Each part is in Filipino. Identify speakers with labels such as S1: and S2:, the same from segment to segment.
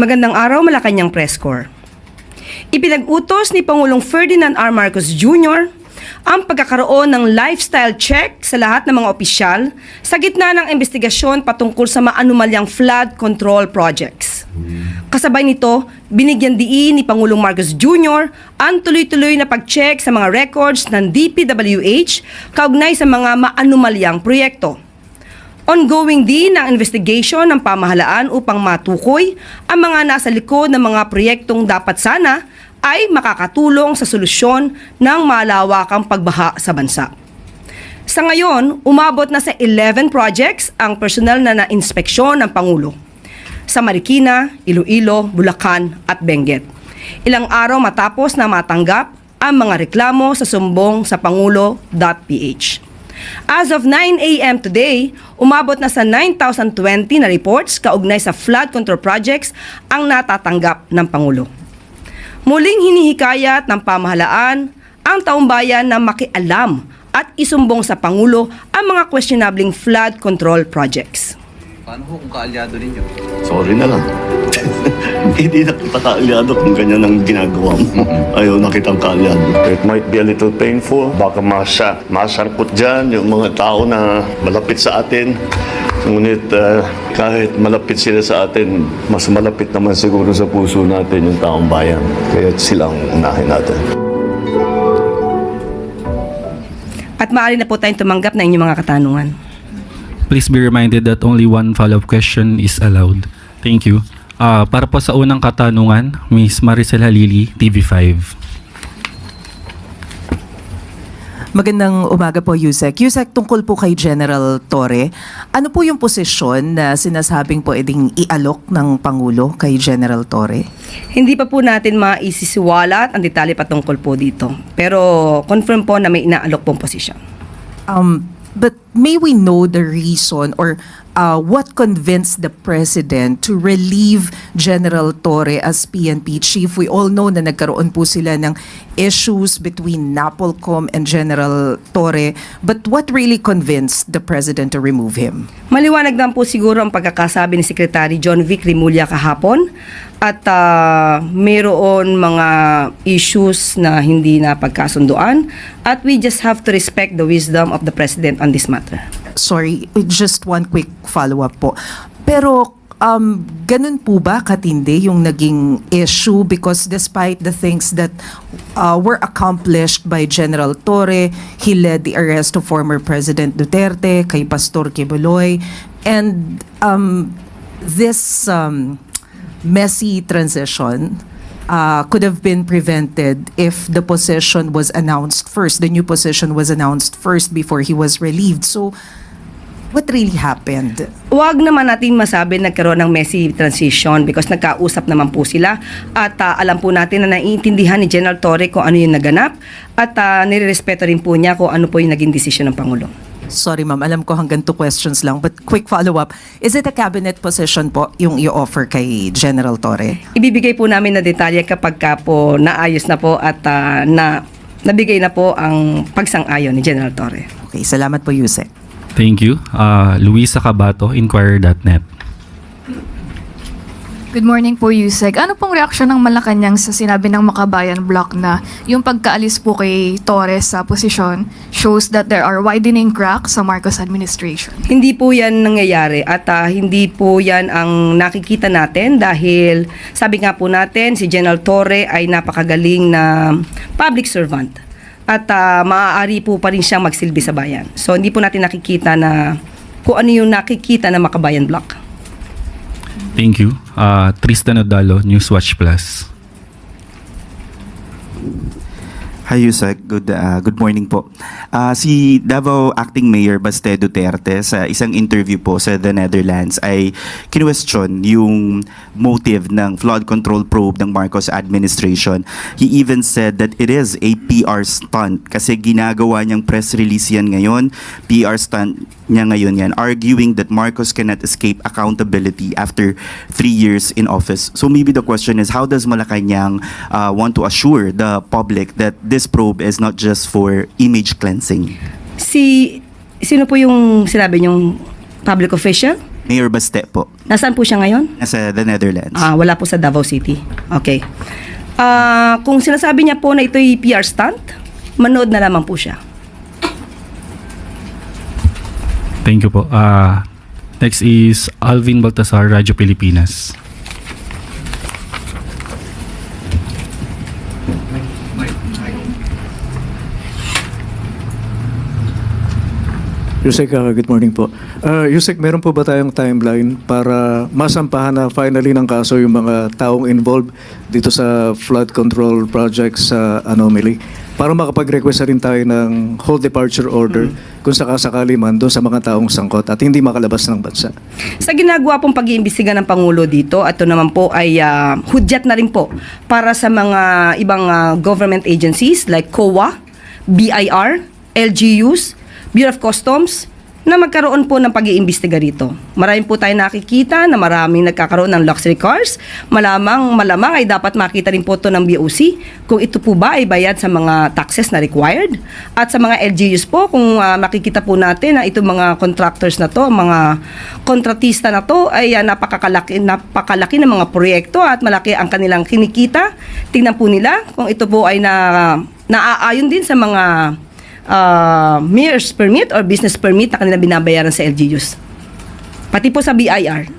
S1: Magandang araw, Malacanang Press Corps. Ipinag-utos ni Pangulong Ferdinand R. Marcos Jr. ang pagkakaroon ng lifestyle check sa lahat ng mga opisyal sa gitna ng investigasyon patungkol sa maanumalyang flood control projects. Kasabay nito, binigyan diin ni Pangulong Marcos Jr. ang tuloy-tuloy na pag-check sa mga records ng DPWH kaugnay sa mga maanumalyang proyekto. Ongoing din ang investigation ng pamahalaan upang matukoy ang mga nasa likod ng mga proyektong dapat sana ay makakatulong sa solusyon ng malawakang pagbaha sa bansa. Sa ngayon, umabot na sa 11 projects ang personal na na-inspeksyon ng Pangulo sa Marikina, Iloilo, Bulacan at Benguet. Ilang araw matapos na matanggap ang mga reklamo sa sumbong sa pangulo.ph. As of 9 a.m. today, umabot na sa 9,020 na reports kaugnay sa flood control projects ang natatanggap ng Pangulo. Muling hinihikayat ng pamahalaan ang taumbayan na makialam at isumbong sa Pangulo ang mga questionabling flood control projects.
S2: Paano ho kung kaalyado ninyo?
S3: Sorry na lang. Hindi na kita kaalyado kung ganyan ang ginagawa mo. Ayaw na kitang kaalyado. It might be a little painful. Baka masya, masangkot dyan yung mga tao na malapit sa atin. Ngunit ah, kahit malapit sila sa atin, mas malapit naman siguro sa puso natin yung taong bayan. Kaya silang unahin natin.
S1: At maaari na po tayong tumanggap ng inyong mga katanungan.
S4: Please be reminded that only one follow-up question is allowed. Thank you. Ah, para po sa unang katanungan, Ms. Maricel Halili, TV5.
S5: Magandang umaga po, Yusek. Yusek, tungkol po kay General Torre, ano po yung posisyon na sinasabing po eding ialok ng Pangulo kay General Torre?
S1: Hindi pa po natin maisisiwalat ang detalye patungkol po dito. Pero confirm po na may inaalok pong posisyon.
S5: Um, but may we know the reason or uh, what convinced the President to relieve General Torre as PNP chief? We all know na nagkaroon po sila ng issues between Napolcom and General Torre. But what really convinced the President to remove him?
S1: Maliwanag lang po siguro ang pagkakasabi ni Secretary John Vic Rimulya kahapon at ah, mayroon mga issues na hindi na pagkasunduan at we just have to respect the wisdom of the President on this matter.
S5: Sorry, just one quick follow-up po. Pero um, ganun po ba katindi yung naging issue? Because despite the things that uh, were accomplished by General Torre, he led the arrest of former President Duterte, kay Pastor Kibuloy, and um, this um, messy transition uh, could have been prevented if the position was announced first, the new position was announced first before he was relieved. So, what really happened?
S1: Huwag naman natin masabi nagkaroon ng messy transition because nagkausap naman po sila at ah, alam po natin na naiintindihan ni General Torre kung ano yung naganap at uh, nirerespeto rin po niya kung ano po yung naging desisyon ng Pangulo.
S5: Sorry ma'am, alam ko hanggang two questions lang, but quick follow-up. Is it a cabinet position po yung i-offer kay General Torre?
S1: Ibibigay po namin na detalye kapag ka po naayos na po at ah, na nabigay na po ang pagsang-ayon ni General Torre.
S5: Okay, salamat po Yusek.
S4: Thank you. Ah, Luisa Cabato, Inquirer.net.
S6: Good morning po, Yusek. Ano pong reaksyon ng Malacanang sa sinabi ng Makabayan Block na yung pagkaalis po kay Torres sa posisyon shows that there are widening cracks sa Marcos administration?
S1: Hindi po yan nangyayari at ah, hindi po yan ang nakikita natin dahil sabi nga po natin si General Torre ay napakagaling na public servant at ah, maaari po pa rin siyang magsilbi sa bayan. So hindi po natin nakikita na kung ano yung nakikita ng Makabayan Block.
S4: Thank you. Ah, Tristan Odalo, Newswatch Plus.
S7: Hi Yusek, good uh, good morning po. Ah, si Davao Acting Mayor Baste Duterte sa isang interview po sa The Netherlands ay kinwestiyon yung motive ng flood control probe ng Marcos administration. He even said that it is a PR stunt kasi ginagawa niyang press release yan ngayon, PR stunt niya ngayon yan, arguing that Marcos cannot escape accountability after three years in office. So maybe the question is, how does Malacanang uh, want to assure the public that this probe is not just for image cleansing?
S1: Si sino po yung sinabi niyong public official?
S7: Mayor Baste po,
S1: Nasaan po siya ngayon?
S7: nasa the Netherlands.
S1: Ah, wala po sa Davao City. Okay. Ah, kung sinasabi niya po na ito'y PR stunt, manood na lamang po siya.
S4: Thank you po. Ah, next is Alvin Baltasar, Radyo Pilipinas.
S8: Yusek, uh, good morning po. Uh, Yusek, meron po ba tayong timeline para masampahan na finally ng kaso yung mga taong involved dito sa flood control project sa Anomaly? Para makapag-request na rin tayo ng whole departure order kung sakasakali man doon sa mga taong sangkot at hindi makalabas ng bansa.
S1: Sa ginagawa pong pag-iimbestiga ng Pangulo dito, ito naman po ay ah, hudyat na rin po para sa mga ibang ah, government agencies like COA, BIR, LGUs, Bureau of Customs, na magkaroon po ng pag-iimbestiga rito. Maraming po tayo nakikita na maraming nagkakaroon ng luxury cars. Malamang, malamang ay dapat makita rin po ito ng BOC kung ito po ba ay bayad sa mga taxes na required. At sa mga LGUs po, kung ah, makikita po natin na itong mga contractors na to, mga kontratista na to ay ah, napakakalaki, napakalaki ng mga proyekto at malaki ang kanilang kinikita. Tingnan po nila kung ito po ay na, naaayon din sa mga uh, mayor's permit or business permit na kanilang binabayaran sa LGUs. Pati po sa BIR.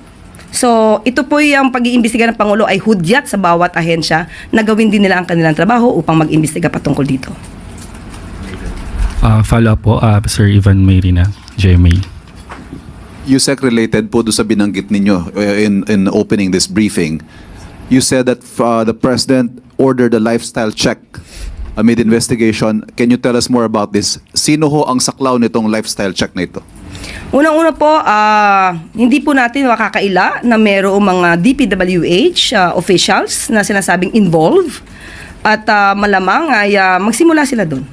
S1: So, ito po yung pag-iimbestiga ng Pangulo ay hudyat sa bawat ahensya na gawin din nila ang kanilang trabaho upang mag-imbestiga patungkol dito.
S4: Ah, follow up po, ah, Sir Ivan Mayrina, GMA.
S2: USEC related po doon sa binanggit ninyo uh, in, in opening this briefing. You said that uh, the President ordered a lifestyle check amid investigation. Can you tell us more about this? Sino ho ang saklaw nitong lifestyle check na ito?
S1: Unang-una po, ah, hindi po natin makakaila na mayroong mga DPWH ah, officials na sinasabing involved at ah, malamang ay ah, magsimula sila doon.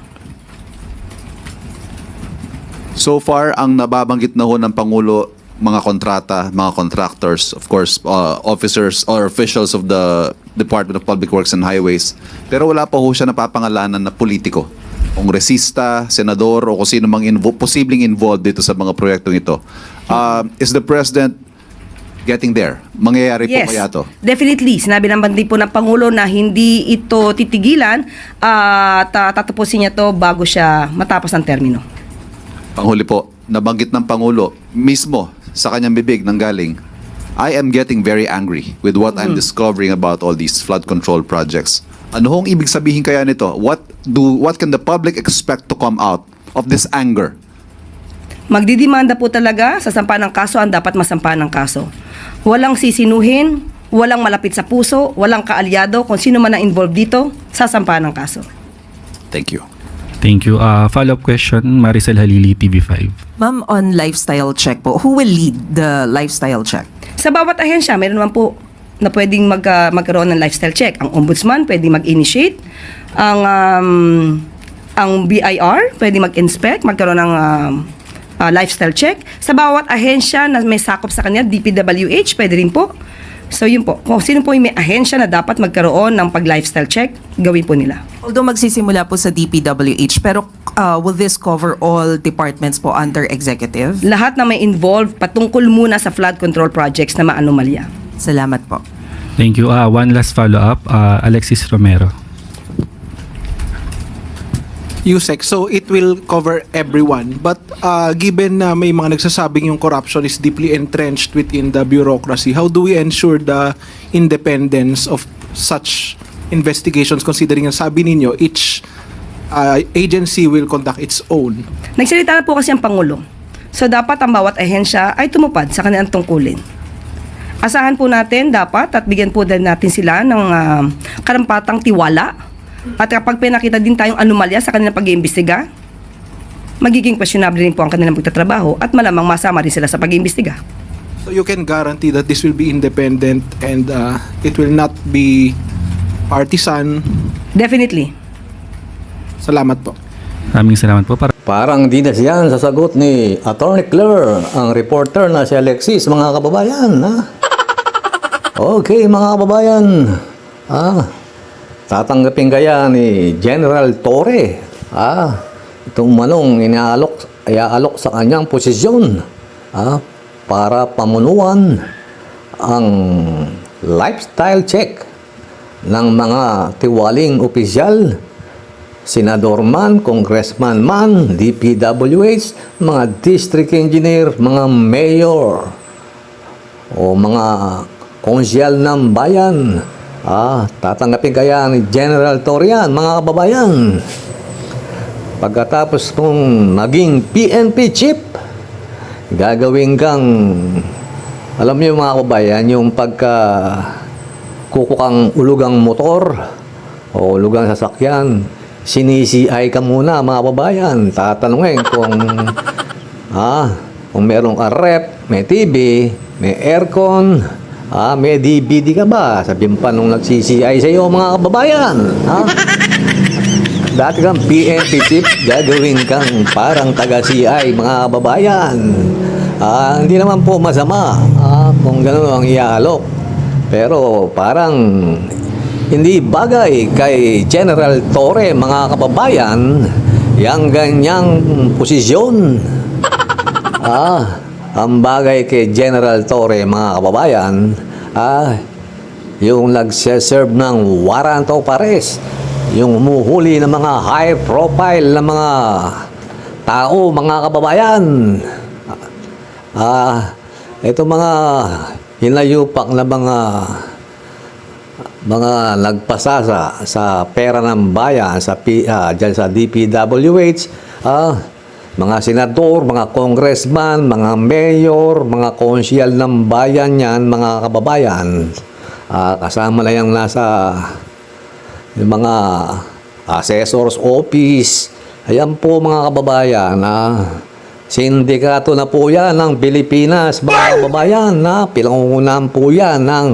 S2: So far, ang nababanggit na ho ng Pangulo, mga kontrata, mga contractors, of course, uh, officers or officials of the Department of Public Works and Highways. Pero wala pa ho siya napapangalanan na politiko. Kongresista, senador, o kung sino mang invo- posibleng involved dito sa mga proyektong ito. Uh, is the President getting there? Mangyayari po kaya to?
S1: definitely. Sinabi naman din po ng Pangulo na hindi ito titigilan at ah, tatapusin niya to bago siya matapos ng termino.
S2: Panghuli po, nabanggit ng Pangulo mismo sa kanyang bibig nang galing, I am getting very angry with what I'm discovering about all these flood control projects. Ano hong ibig sabihin kaya nito? What do what can the public expect to come out of this anger?
S1: Magdidimanda po talaga sa sampa ng kaso ang dapat masampa ng kaso. Walang sisinuhin, walang malapit sa puso, walang kaalyado, kung sino man ang involved dito, sasampa ng kaso.
S2: Thank you.
S4: Thank you. Ah, follow up question, Maricel Halili, TV5.
S5: Ma'am, on lifestyle check po, who will lead the lifestyle check?
S1: Sa bawat ahensya, meron naman po na pwedeng mag, ah, magkaroon ng lifestyle check. Ang ombudsman pwedeng mag-initiate. Ang um, ang BIR pwedeng mag-inspect, magkaroon ng um, ah, lifestyle check. Sa bawat ahensya na may sakop sa kanya, DPWH, pwede rin po. So yun po, kung sino po yung may ahensya na dapat magkaroon ng pag-lifestyle check, gawin po nila.
S5: Although magsisimula po sa DPWH, pero uh, will this cover all departments po under executive?
S1: Lahat na may involved patungkol muna sa flood control projects na maanomalya.
S5: Salamat po.
S4: Thank you. Ah, one last follow up, ah, Alexis Romero.
S9: USEC. So it will cover everyone. But uh, given na may mga nagsasabing yung corruption is deeply entrenched within the bureaucracy, how do we ensure the independence of such investigations considering ang sabi ninyo each uh, agency will conduct its own?
S1: Nagsalita na po kasi ang Pangulo. So dapat ang bawat ahensya ay tumupad sa kanilang tungkulin. Asahan po natin dapat at bigyan po din natin sila ng ah, karampatang tiwala. At kapag pinakita din tayong anomalya sa kanilang pag-iimbestiga, magiging questionable rin po ang kanilang pagtatrabaho at malamang masama rin sila sa pag-iimbestiga.
S9: So you can guarantee that this will be independent and uh, it will not be partisan.
S1: Definitely.
S9: Salamat po.
S4: Maraming salamat po. Para
S10: Parang di na siyan sa sagot ni Attorney Claire, ang reporter na si Alexis, mga kababayan. Ha? Okay, mga kababayan. Ah, tatanggapin kaya ni General Torre ah, itong manong inaalok, iaalok sa kanyang posisyon ah, para pamunuan ang lifestyle check ng mga tiwaling opisyal, senador man, congressman man, DPWH, mga district engineer, mga mayor, o mga konsyal ng bayan. Ah, tatanggapin kaya ni General Torian, mga kababayan. Pagkatapos mong naging PNP chief, gagawin kang, alam niyo mga kababayan, yung pagka kukukang ulugang motor o ulugang sasakyan, sinisi-ay ka muna mga kababayan. Tatanungin kung, ah, kung meron ka rep, may TV, may aircon, ah, may DVD ka ba? Sabihin pa nung nagsisi-ay sa mga kababayan. Ha? Dati kang PNP chief, gagawin kang parang taga-CI, mga kababayan. Ah, hindi naman po masama ah, kung gano'n ang iaalok. Pero parang hindi bagay kay General Torre, mga kababayan, yung ganyang posisyon. Ah, ang bagay kay General Torre, mga kababayan, ah, yung nagse-serve ng warrant of arrest, yung umuhuli ng mga high profile na mga tao, mga kababayan. Ah, ito mga hinayupak na mga mga nagpasasa sa pera ng bayan sa P, ah, dyan sa DPWH, ah, mga senador, mga congressman, mga mayor, mga konsyal ng bayan yan, mga kababayan. Ah, kasama na yung nasa yung mga assessor's office. Ayan po mga kababayan na sindikato na po yan ng Pilipinas, mga kababayan na pinangungunahan po yan ng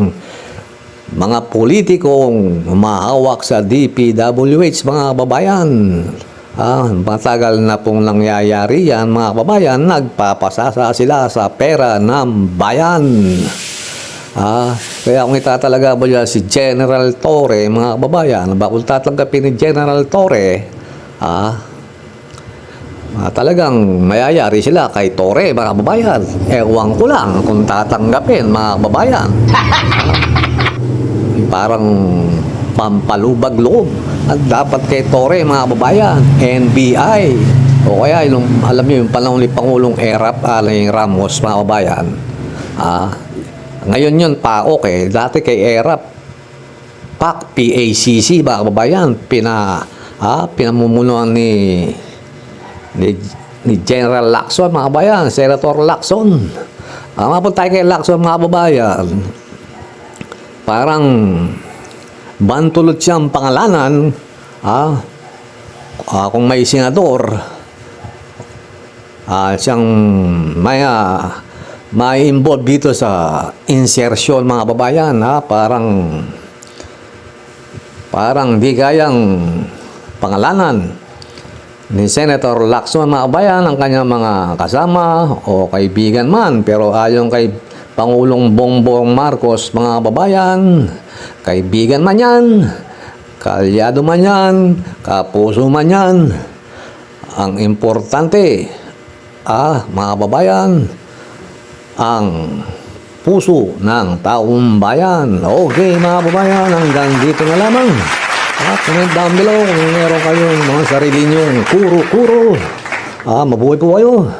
S10: mga politikong mahawak sa DPWH, mga kababayan. Ah, matagal na pong nangyayari yan, mga kababayan, nagpapasasa sila sa pera ng bayan. Ah, kaya kung itatalaga mo dyan si General Torre, mga kababayan, ba kung tatanggapin ni General Torre, ah, ah, talagang mayayari sila kay Torre, mga kababayan. Ewan ko lang kung tatanggapin, mga kababayan. Parang pampalubag loob. At dapat kay Torre, mga kababayan, NBI, o kaya yung, alam niyo, yung panahon ni Pangulong Erap Alain Ramos, mga kababayan, ah, ngayon yun, PAOK eh. Dati kay ERAP, PAC, PACC, mga kababayan, pina, ah, pinamumunuan ni, ni, ni General Lacson, mga kababayan, Senator Lacson. Ah, mapunta kay Lacson, mga kababayan. Parang bantulot siyang pangalanan, ah, ah, kung may senador, ah, siyang may ah, may involve dito sa insertion mga babayan ha? Parang parang di kayang pangalanan ni Senator Lacson mga babayan ang kanyang mga kasama o kaibigan man. Pero ayon kay Pangulong Bongbong Marcos mga babayan kaibigan man yan kalyado man yan kapuso man yan ang importante ah mga babayan ang puso ng taong bayan. Okay, mga babayan, hanggang dito na lamang. At comment down below kung meron kayong mga sarili nyong kuro-kuro. Ah, mabuhay po kayo.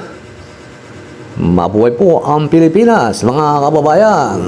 S10: Mabuhay po ang Pilipinas, mga kababayan.